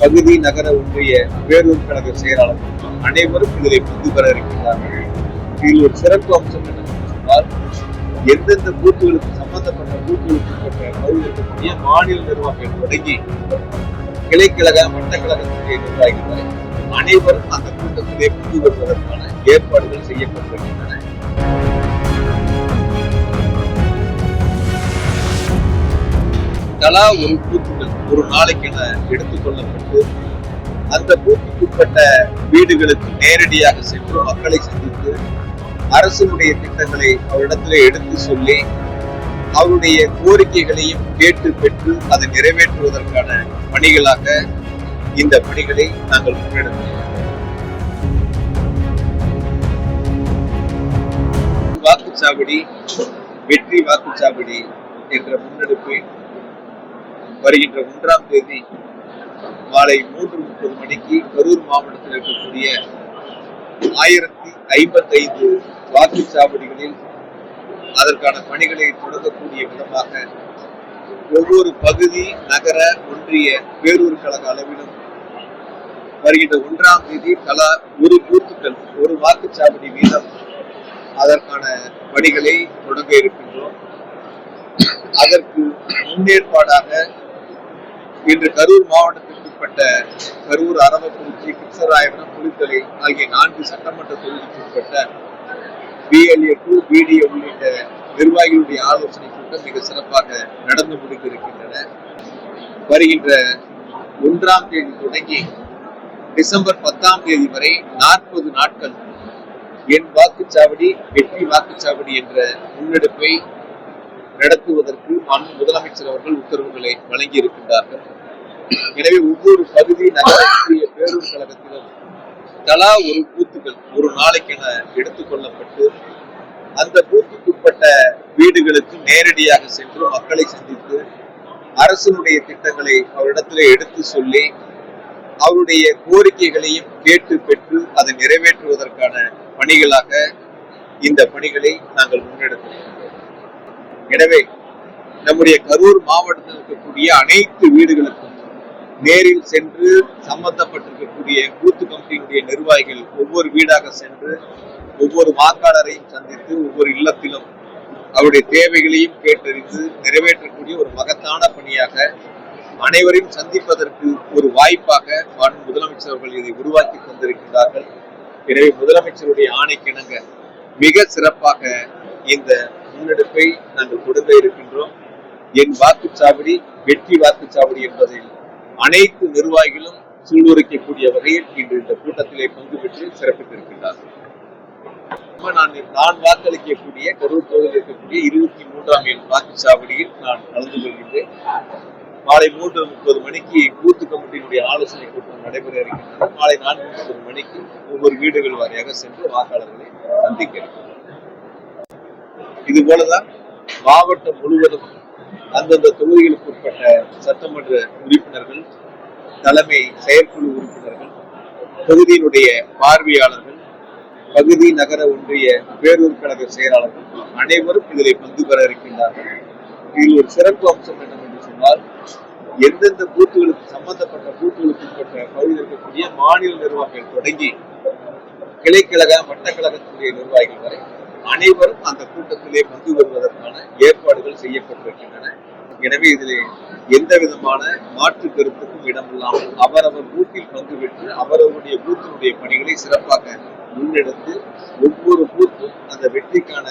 பகுதி நகர ஒன்றிய பேரூர் கழக செயலாளர்கள் அனைவரும் இதில் பங்கு பெற இருக்கின்றார்கள். இதில் ஒரு சிறப்பு அம்சம் என்னவென்று சொன்னால் எந்தெந்த பூத்துகளுக்கு சம்பந்தப்பட்ட பூத்துகளுக்கு உட்பட்ட பகுதியில் இருக்கக்கூடிய மாநில நிர்வாகிகள் தொடங்கி கிளைக்கழக மட்டக்கழகத்துடைய நிர்வாகிகள் வரை அனைவரும் அந்த கூட்டத்திலே பங்கு பெறுவதற்கான ஏற்பாடுகள் செய்யப்பட்டிருக்கின்றன. தலா ஒரு பூத்துகள் ஒரு நாளைக்கென எடுத்துக் கொள்ளப்பட்டு அந்த பூமிக்குட்பட்ட வீடுகளுக்கு நேரடியாக சென்று மக்களை சந்தித்து அரசினுடைய திட்டங்களை அவரிடத்திலே எடுத்து சொல்லி அவருடைய கோரிக்கைகளையும் கேட்டு பெற்று அதை நிறைவேற்றுவதற்கான பணிகளாக இந்த பணிகளை நாங்கள் முன்னெடுத்தோம். வாக்குச்சாவடி வெற்றி வாக்குச்சாவடி என்ற முன்னெடுப்பை வருகின்ற ஒன்றாம் தேதி மாலை மூன்று முப்பது மணிக்கு கரூர் மாவட்டத்தில் இருக்கக்கூடிய ஆயிரத்தி ஐம்பத்தைந்து வாக்குச்சாவடிகளில் அதற்கான பணிகளை தொடங்கக்கூடிய விதமாக ஒவ்வொரு பகுதி நகர ஒன்றிய பேரூர் கழக அளவிலும் வருகின்ற ஒன்றாம் தேதி தலா ஒரு பூத்துக்கள் ஒரு வாக்குச்சாவடி வீதம் அதற்கான பணிகளை தொடங்க இருக்கின்றோம். அதற்கு முன்னேற்பாடாக இன்று கரூர் மாவட்டத்திற்குட்பட்ட கரூர் அரவக்குறிச்சி கிருஷ்ணராயபுரம் புலித்தலை ஆகிய நான்கு சட்டமன்ற தொகுதிக்கு உட்பட்ட பிஎல்ஏ டூ பிடிஏ உள்ளிட்ட நிர்வாகிகளுடைய ஆலோசனை கூட்டம் மிக சிறப்பாக நடந்து முடிந்திருக்கின்றன. வருகின்ற ஒன்றாம் தேதி தொடங்கி டிசம்பர் பத்தாம் தேதி வரை நாற்பது நாட்கள் என் வாக்குச்சாவடி வெற்றி வாக்குச்சாவடி என்ற முன்னெடுப்பை நடத்துவதற்கு மாண்பு முதலமைச்சர் அவர்கள் உத்தரவுகளை வழங்கியிருக்கின்றார்கள். எனவே ஒவ்வொரு பகுதி நகரக்கூடிய பேரூர் கழகத்திலும் தலா ஒரு பூத்துகள் ஒரு நாளைக்கென எடுத்துக் கொள்ளப்பட்டு அந்த பூத்துக்குட்பட்ட வீடுகளுக்கு நேரடியாக சென்று மக்களை சந்தித்து அரசினுடைய திட்டங்களை அவரிடத்துல எடுத்து சொல்லி அவருடைய கோரிக்கைகளையும் கேட்டு பெற்று அதை நிறைவேற்றுவதற்கான பணிகளாக இந்த பணிகளை நாங்கள் முன்னெடுத்தோம் எனவே நம்முடைய கரூர் மாவட்டத்தில் இருக்கக்கூடிய அனைத்து வீடுகளுக்கும் நேரில் சென்று சம்பந்தப்பட்டிருக்கக்கூடிய பூத்து கமிட்டியினுடைய நிர்வாகிகள் ஒவ்வொரு வீடாக சென்று ஒவ்வொரு வாக்காளரையும் சந்தித்து ஒவ்வொரு இல்லத்திலும் அவருடைய தேவைகளையும் கேட்டறிந்து நிறைவேற்றக்கூடிய ஒரு மகத்தான பணியாக அனைவரையும் சந்திப்பதற்கு ஒரு வாய்ப்பாக மாண்பு முதலமைச்சர் அவர்கள் இதை உருவாக்கி தந்திருக்கிறார்கள் எனவே முதலமைச்சருடைய ஆணைக்கிணங்க மிக சிறப்பாக இந்த முன்னெடுப்பை நாங்கள் கொடுக்க இருக்கின்றோம். என் வாக்குச்சாவடி வெற்றி வாக்குச்சாவடி என்பது அனைத்து நிர்வாகிகளும் சூளுரைக்கக்கூடிய வகையில் இன்று இந்த கூட்டத்திலே பங்கு பெற்று சிறப்பித்திருக்கின்றார்கள். நான் நான் வாக்களிக்கக்கூடிய கரூர் தொகுதியில் இருக்கக்கூடிய இருபத்தி மூன்றாம் எண் வாக்குச்சாவடியில் நான் கலந்து கொள்கின்றேன். மாலை மூன்று முப்பது மணிக்கு பூத்து கமிட்டியினுடைய ஆலோசனை கூட்டம் நடைபெற இருக்கின்றது. மாலை நான்கு முப்பது மணிக்கு ஒவ்வொரு வீடுகள் வாரியாக சென்று வாக்காளர்களை சந்திக்க இருக்கிறோம் இது போலதான் மாவட்டம் முழுவதும் அந்தந்த தொகுதிகளுக்கு உட்பட்ட சட்டமன்ற உறுப்பினர்கள் தலைமை செயற்குழு உறுப்பினர்கள் தொகுதியினுடைய பார்வையாளர்கள் பகுதி நகர ஒன்றிய பேரூர் கழக செயலாளர்கள் அனைவரும் இதில் பங்கு பெற இருக்கின்றார்கள். இதில் ஒரு சிறப்பு அம்சம் என்னவென்று சொன்னால் எந்தெந்த பூத்துகளுக்கு சம்பந்தப்பட்ட பூத்துகளுக்கு உட்பட்ட பகுதியில் இருக்கக்கூடிய மாநில நிர்வாகிகள் தொடங்கி கிளைக்கழக மட்டக்கழகத்துடைய நிர்வாகிகள் வரை அனைவரும் அந்த கூட்டத்திலே பங்கு வருவதற்கான ஏற்பாடுகள் செய்யப்பட்டிருக்கின்றன. எனவே இதிலே எந்த விதமான மாற்று கருத்துக்கும் இடமில்லாமல் அவரவர் பூத்தில் பங்கு பெற்று அவரவருடைய பூத்தினுடைய பணிகளை சிறப்பாக முன்னெடுத்து ஒவ்வொரு பூத்தும் அந்த வெற்றிக்கான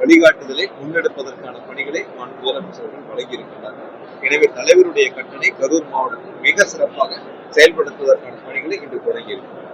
வழிகாட்டுதலை முன்னெடுப்பதற்கான பணிகளை மாண்பு முதலமைச்சர்கள் வழங்கியிருக்கிறார்கள் எனவே தலைவருடைய கட்டணை கரூர் மாவட்டத்தில் மிக சிறப்பாக செயல்படுத்துவதற்கான பணிகளை இன்று தொடங்கியிருக்கிறார்.